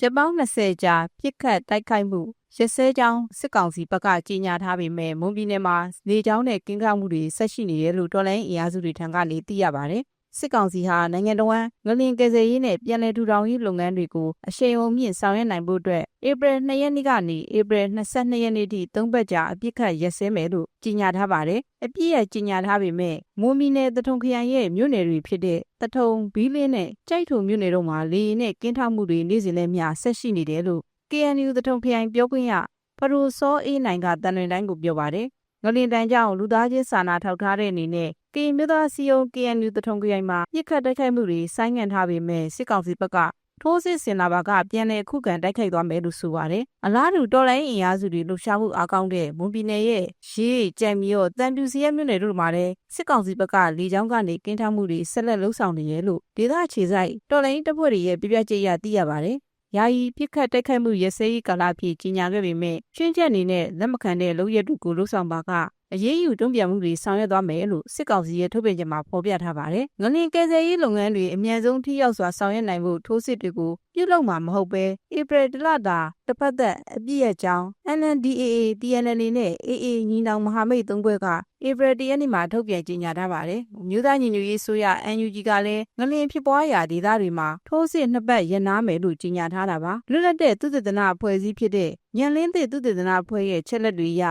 ရပောင်း20ကြာပြစ်ခတ်တိုက်ခိုက်မှုရစဲကြောင်းစစ်ကောင်စီဘက်ကကြေညာထားပေမဲ့မွန်ပြည်နယ်မှာနေကြောင်းနဲ့ကင်းကောက်မှုတွေဆက်ရှိနေတယ်လို့တော်လိုင်းအင်အားစုတွေထံကနေသိရပါတယ်။ စစ်ကောင်စီဟာနိုင်ငံတော်ဝန်ငလင်ကယ်ဆယ်ရေးနဲ့ပြည်내ထူထောင်ရေးလုပ်ငန်းတွေကိုအရှိန်အဟုန်မြင့်ဆောင်ရွက်နိုင်ဖို့အတွက်ဧပြီ2ရက်နေ့ကနေဧပြီ22ရက်နေ့ထိသုံးပတ်ကြာအပြစ်ခတ်ရက်စဲမယ်လို့ကြေညာထားပါတယ်။အပြစ်ရကြေညာထားပေမဲ့မွန်ပြည်နယ်တထုံခရိုင်ရဲ့မြို့နယ်တွေဖြစ်တဲ့တထုံဘီလင်းနဲ့ကြိုက်ထုံမြို့နယ်တို့မှာလေရင်နဲ့ကင်းထောက်မှုတွေနေ့စဉ်နဲ့မျှဆက်ရှိနေတယ်လို့ KNU တထုံခရိုင်ပြောခွင့်ရဖရူစောအေးနိုင်ကတန်လွင်တိုင်းကိုပြောပါတယ်။ ငလင်တန်ကြောင့်လူသားချင်းစာနာထောက်ထားတဲ့အနေနဲ့ကရင်မျိုးသားစီယုံ KNU တထုံခရိုင်မှာပြစ်ခတ်တိုက်ခိုက်မှုတွေဆိုင်းငံ့ထားပေမဲ့စစ်ကောင်စီဘက်ကထိုးစစ်ဆင်လာပါကပြန်လည်ခုခံတိုက်ခိုက်သွားမယ်လို့ဆိုပါတယ်။အလားတူတော်လိုင်းအင်အားစုတွေလှုပ်ရှားမှုအားကောင်းတဲ့မွန်ပြည်နယ်ရဲ့ရေးကြံမီရောတန်ပြူစီရဲမြို့နယ်တို့မှာလည်းစစ်ကောင်စီဘက်ကလေကြောင်းကနေကင်းထောက်မှုတွေဆက်လက်လှုပ်ဆောင်နေရလို့ဒေသခြေဆိုင်တော်လိုင်းတပ်ဖွဲ့တွေရဲ့ပြပြချက်ရသိရပါတယ်။ ယာယီပြစ်ခတ်တိုက်ခိုက်မှုရစဲရေးကာလဖြစ်ကြီးညာခဲ့ပေမဲ့ရှင်းချက်အနေနဲ့လက်မခံတဲ့လုံရက်တူကိုလှုပ်ဆောင်ပါက အရေးယူတုံ့ပြန်မှုတွေဆောင်ရွက်သွားမယ်လို့စစ်ကောင်စီရဲ့ထုတ်ပြန်ချက်မှာဖော်ပြထားပါတယ်။ငလင်ကယ်ဆယ်ရေးလုပ်ငန်းတွေအမြန်ဆုံးထိရောက်စွာဆောင်ရွက်နိုင်ဖို့ထိုးစစ်တွေကိုပြုလုပ်မှာမဟုတ်ဘဲဧပြီတလတာတစ်ဖက်သက်အပြည့်ရဲ့ကြောင်း NNDAA TNLA နဲ့ AA ညီနောင်မဟာမိတ်သုံးဘွဲကဧပြီတရက်နေ့မှာထုတ်ပြန်ကြေညာထားပါတယ်။မြို့သားညီညွတ်ရေးဆိုရ NUG ကလည်းငလင်ဖြစ်ပွားရာဒေသတွေမှာထိုးစစ်နှစ်ပတ်ရန်နာမယ်လို့ကြေညာထားတာပါ။လွတ်လပ်တဲ့သုတေသနအဖွဲ့အစည်းဖြစ်တဲ့ညံလင်းသည့်သုတေသနအဖွဲ့ရဲ့ချက်လက်တွေအရ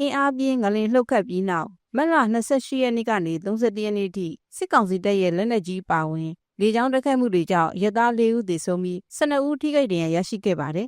အင်အားပြင်းငလင်လှုပ်ခတ်ပြီးနောက်မတ်လ28ရက်နေ့ကနေ31ရက်နေ့ထိစစ်ကောင်စီတပ်ရဲ့လက်နက်ကြီးပါဝင်လေကြောင်းတိုက်ခိုက်မှုတွေကြောင့်ရဲသား၄ဦးသေဆုံးပြီး12ဦးထိခိုက်ဒဏ်ရာရရှိခဲ့ပါတယ်